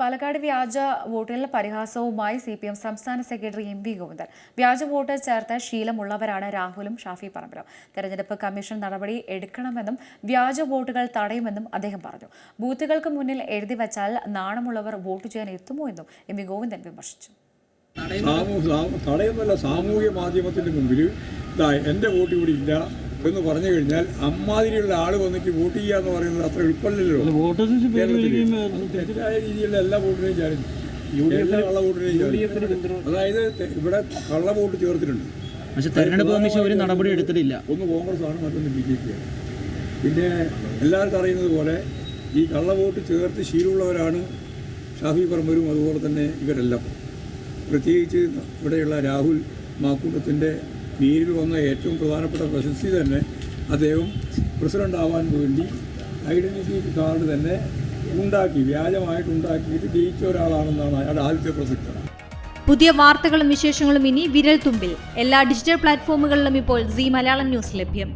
പാലക്കാട് വ്യാജ വോട്ടുകളിലെ പരിഹാസവുമായി സി പി എം സംസ്ഥാന സെക്രട്ടറി എം വി ഗോവിന്ദൻ. വ്യാജ വോട്ട് ചേർത്ത ശീലമുള്ളവരാണ് രാഹുലും ഷാഫി പറമ്പിലും. തെരഞ്ഞെടുപ്പ് കമ്മീഷൻ നടപടി എടുക്കണമെന്നും വ്യാജ വോട്ടുകൾ തടയുമെന്നും അദ്ദേഹം പറഞ്ഞു. ബൂത്തുകൾക്ക് മുന്നിൽ എഴുതി വച്ചാൽ നാണമുള്ളവർ വോട്ട് ചെയ്യാൻ എത്തുമോ എന്നും എം വി ഗോവിന്ദൻ വിമർശിച്ചു. തടയുന്നല്ല സാമൂഹ്യ മാധ്യമത്തിന്റെ മുമ്പിൽ എന്റെ വോട്ട് ഇവിടെ ഇല്ല എന്ന് പറഞ്ഞു കഴിഞ്ഞാൽ അമ്മാതിരിയുള്ള ആൾ വന്നിട്ട് വോട്ട് ചെയ്യുക എന്ന് പറയുന്നത് അത്ര എളുപ്പമല്ലല്ലോ. തെറ്റായ രീതിയിലുള്ള എല്ലാ വോട്ടിനെയും ചാലും എല്ലാ കള്ള വോട്ടിനെയും. അതായത് ഇവിടെ കള്ള വോട്ട് ചേർത്തിട്ടുണ്ട്. പക്ഷെ തെരഞ്ഞെടുപ്പ് കമ്മീഷൻ ഒരു നടപടി എടുത്തിട്ടില്ല. ഒന്ന് കോൺഗ്രസ് ആണ് മറ്റൊന്ന് ബി ജെ പി ആണ്. പിന്നെ എല്ലാവർക്കും അറിയുന്നത് പോലെ ഈ കള്ള വോട്ട് ചേർത്ത് ശീലമുള്ളവരാണ് ഷാഫി പറമ്പരും അതുപോലെ തന്നെ ഇവരെല്ലാം. പ്രത്യേകിച്ച് ഇവിടെയുള്ള രാഹുൽ മാക്കൂട്ടത്തിന്റെ പേരിൽ വന്ന ഏറ്റവും പ്രധാനപ്പെട്ട പ്രശസ്തി തന്നെ അദ്ദേഹം പ്രസിഡന്റ് ആവാൻ വേണ്ടി ഐഡന്റിറ്റി കാർഡ് തന്നെ ഉണ്ടാക്കി വ്യാജമായിട്ട് ഉണ്ടാക്കിയിട്ട് ജയിച്ച ഒരാളാണെന്നാണ് അയാളുടെ ആദ്യത്തെ പ്രസക്തി. പുതിയ വാർത്തകളും വിശേഷങ്ങളും ഇനി വിരൽ തുമ്പിൽ എല്ലാ ഡിജിറ്റൽ പ്ലാറ്റ്ഫോമുകളിലും ഇപ്പോൾ സി മലയാളം ന്യൂസ് ലഭ്യം.